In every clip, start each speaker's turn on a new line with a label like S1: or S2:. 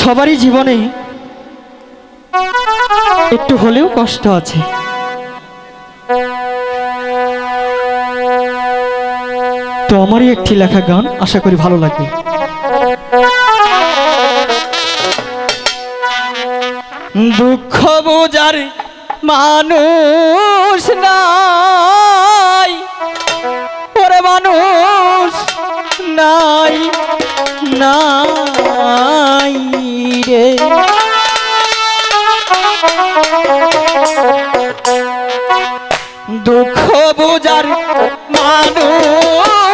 S1: সবারই জীবনে একটু হলেও কষ্ট আছে। তো আমারই একটি লেখা গান, আশা করি ভালো লাগবে দুঃখ বোঝার মানুষ নাই। ওরে মানুষ নাই নাই রে। দুঃখ বোঝার মানুষ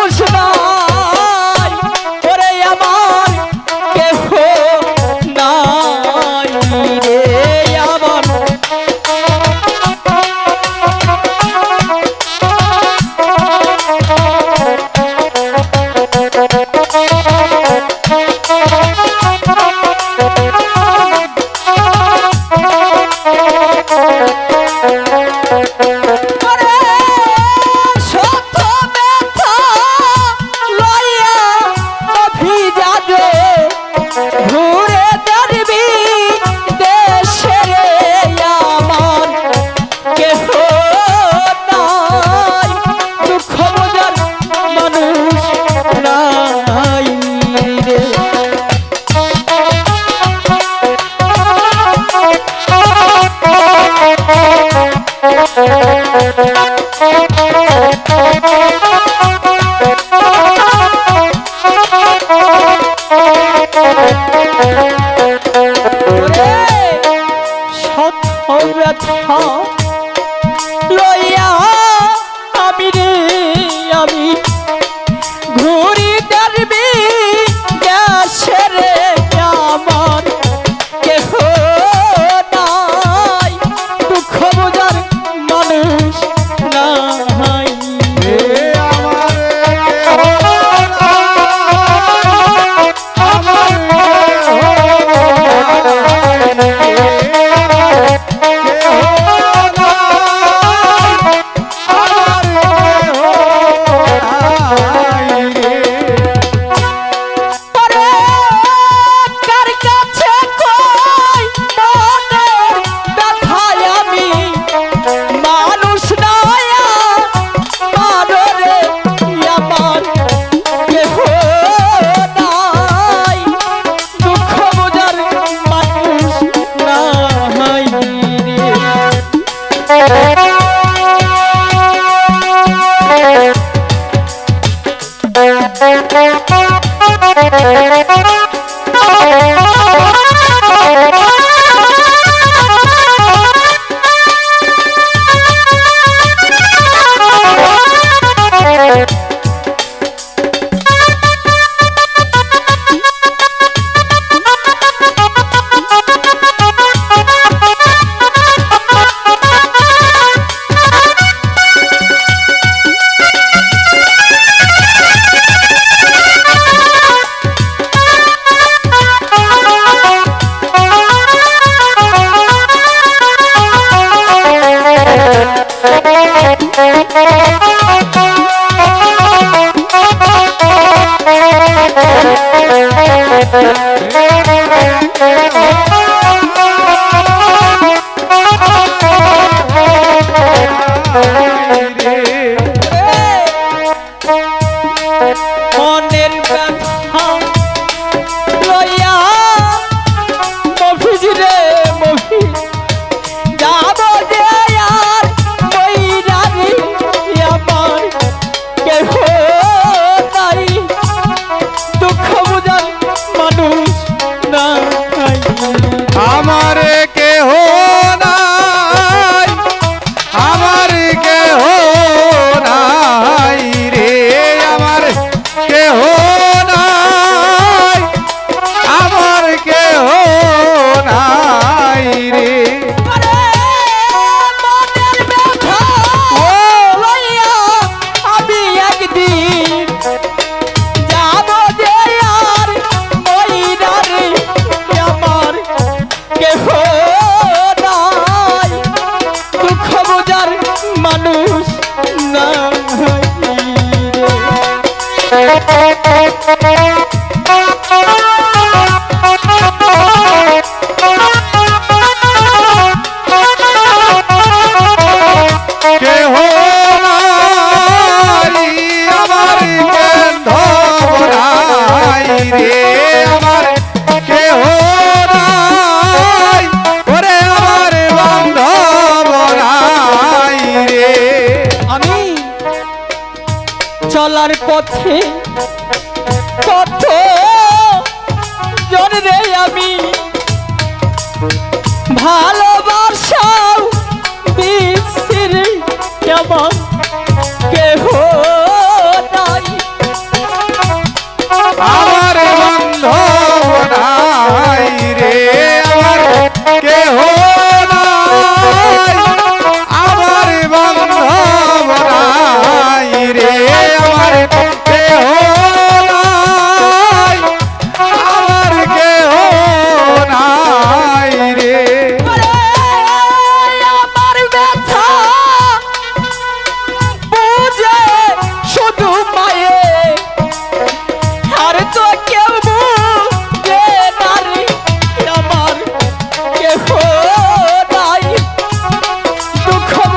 S1: দেখে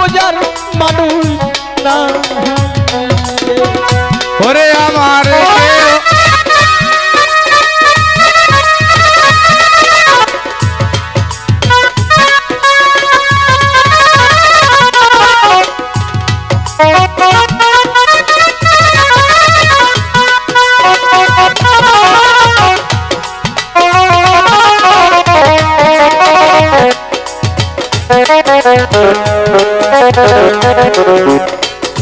S1: বোঝার মানুষ
S2: না।
S1: ওরে আমার কেহ কেহ